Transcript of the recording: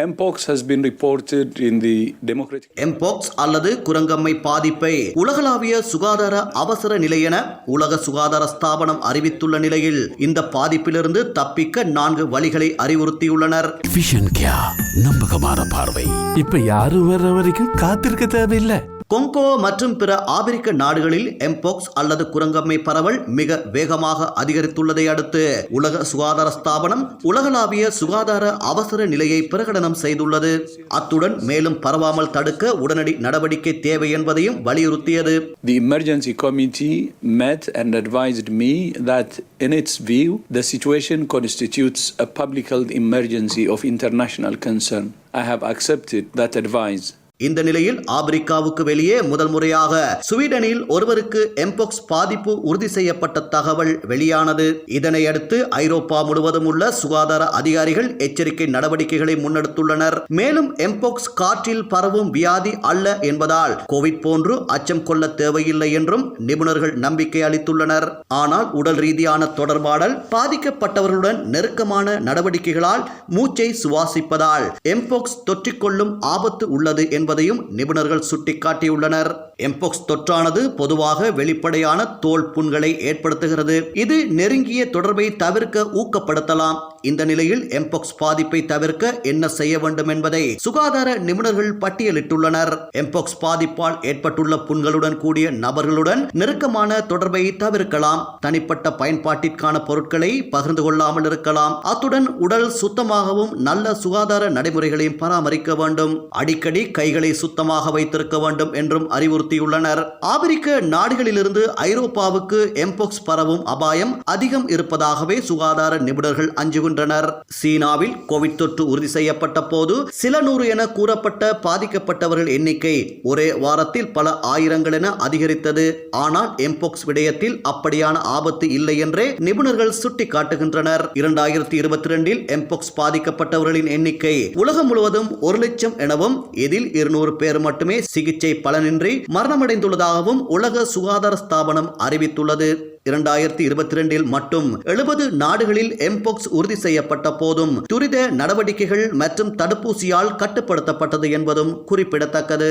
Mpox has been reported in the Democratic எம்போக்ஸ் அல்லது குரங்கம்மை பாதிப்பை உலகளாவிய சுகாதார அவசர நிலை என உலக சுகாதார ஸ்தாபனம் அறிவித்துள்ள நிலையில் இந்த பாதிப்பிலிருந்து தப்பிக்க நான்கு வழிகளை அறிவுறுத்தியுள்ளனர். விஷன் நம்பகமான பார்வை. இப்ப யாரும் வர்ற வரைக்கும் காத்திருக்க தேவையில்லை. கொங்கோ மற்றும் பிற ஆப்பிரிக்க நாடுகளில் எம்போக்ஸ் அல்லது குரங்கம்மை பரவல் மிக வேகமாக அதிகரித்துள்ளதை அடுத்து உலக சுகாதார ஸ்தாபனம் உலகளாவிய சுகாதார அவசர நிலையை பிரகடனம் செய்துள்ளது அத்துடன் மேலும் பரவாமல் தடுக்க உடனடி நடவடிக்கை தேவை என்பதையும் வலியுறுத்தியது The emergency committee met and advised me that, in its view, the situation constitutes a public health emergency of international concern. I have accepted that advice. இந்த நிலையில் ஆப்பிரிக்காவுக்கு வெளியே முதல் முறையாக ஸ்வீடனில் ஒருவருக்கு எம்போக்ஸ் பாதிப்பு உறுதி செய்யப்பட்ட தகவல் வெளியானது. இதனை அடுத்து ஐரோப்பா முழுவதும் உள்ள சுகாதார அதிகாரிகள் எச்சரிக்கை நடவடிக்கைகளை முன்னெடுத்துள்ளனர். மேலும் எம்போக்ஸ் காற்றில் பரவும் வியாதி அல்ல என்பதால் கோவிட் போன்று அச்சம் கொள்ள தேவையில்லை என்றும் நிபுணர்கள் நம்பிக்கை அளித்துள்ளனர். ஆனால் உடல் ரீதியான தொடர்பாடல் பாதிக்கப்பட்டவர்களுடன் நெருக்கமான நடவடிக்கைகளால் மூச்சை சுவாசிப்பதால் எம்போக்ஸ் தொற்றிக்கொள்ளும் ஆபத்து உள்ளது என்பது என்பதையும் நிபுணர்கள் சுட்டிக்காட்டியுள்ளனர். எம்போக்ஸ் தொற்றானது பொதுவாக வெளிப்படையான தோல் புண்களை ஏற்படுத்துகிறது. இது நெருங்கிய தொடர்பை தவிர்க்க ஊக்கப்படுத்தலாம். இந்த நிலையில் எம்பாக்ஸ் பாதிப்பை தவிர்க்க என்ன செய்ய வேண்டும் என்பதை சுகாதார நிபுணர்கள் பட்டியலிட்டுள்ளனர். எம்பாக்ஸ் பாதிப்பால் ஏற்பட்டுள்ள புண்களுடன் கூடிய நபர்களுடன் நெருக்கமான தொடர்பை தவிர்க்கலாம். தனிப்பட்ட பயன்பாட்டிற்கான பொருட்களை பகிர்ந்து கொள்ளாமல் இருக்கலாம். அத்துடன் உடல் சுத்தமாகவும் நல்ல சுகாதார நடைமுறைகளையும் பராமரிக்க வேண்டும். அடிக்கடி கைகளை சுத்தமாக வைத்திருக்க வேண்டும் என்றும் அறிவுறுத்தியுள்ளனர். ஆப்பிரிக்க நாடுகளிலிருந்து ஐரோப்பாவுக்கு எம்போக்ஸ் பரவும் அபாயம் அதிகம் இருப்பதாகவே சுகாதார நிபுணர்கள் அஞ்சுகின்றனர். வருகின்றனர் சீனாவில் கோவிட் தொற்று உறுதி செய்யப்பட்ட போது சில நூறு என கூறப்பட்ட பாதிக்கப்பட்டவர்கள் எண்ணிக்கை ஒரே வாரத்தில் பல ஆயிரங்கள் என அதிகரித்தது. ஆனால் எம்போக்ஸ் விடயத்தில் அப்படியான ஆபத்து இல்லை என்றே நிபுணர்கள் சுட்டிக்காட்டுகின்றனர். இரண்டாயிரத்தி இருபத்தி ரெண்டில் எம்போக்ஸ் பாதிக்கப்பட்டவர்களின் எண்ணிக்கை உலகம் முழுவதும் ஒரு லட்சம் எனவும் இதில் இருநூறு பேர் மட்டுமே சிகிச்சை பலனின்றி மரணமடைந்துள்ளதாகவும் உலக சுகாதார ஸ்தாபனம் அறிவித்துள்ளது. இரண்டாயிரத்தி இருபத்தி ரெண்டில் மட்டும் எழுபது நாடுகளில் எம்போக்ஸ் உறுதி செய்யப்பட்ட போதும் துரித நடவடிக்கைகள் மற்றும் தடுப்பூசியால் கட்டுப்படுத்தப்பட்டது என்பதும் குறிப்பிடத்தக்கது.